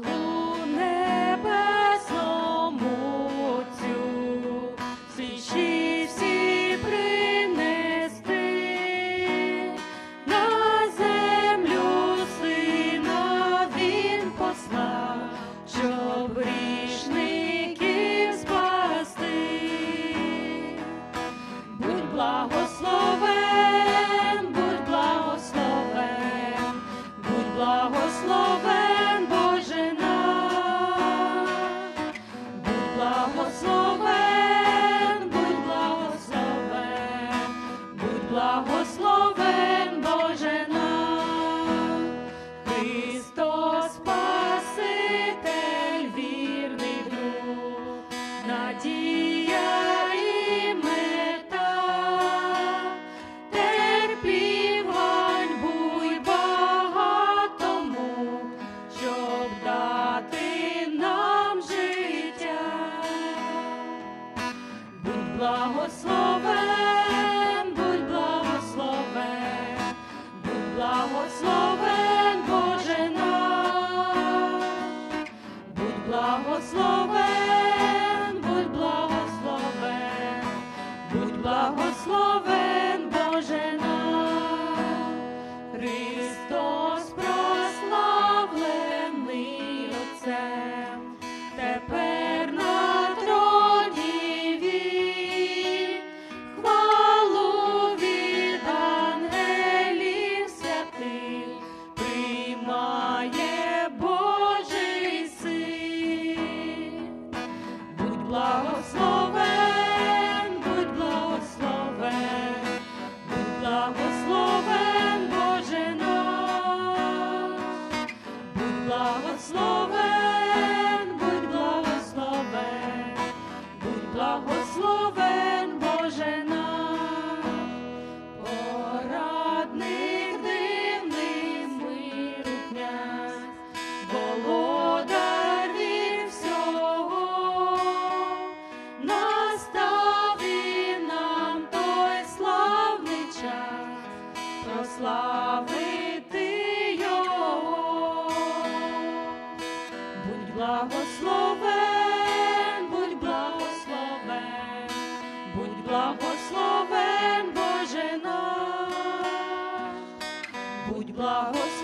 follow. благословен, будь благословен, будь благословен, Боже будь благословен, будь благословен, будь благословен. прославити Його, будь благословен, будь благословен, будь благословен, Боже наш, будь благословен.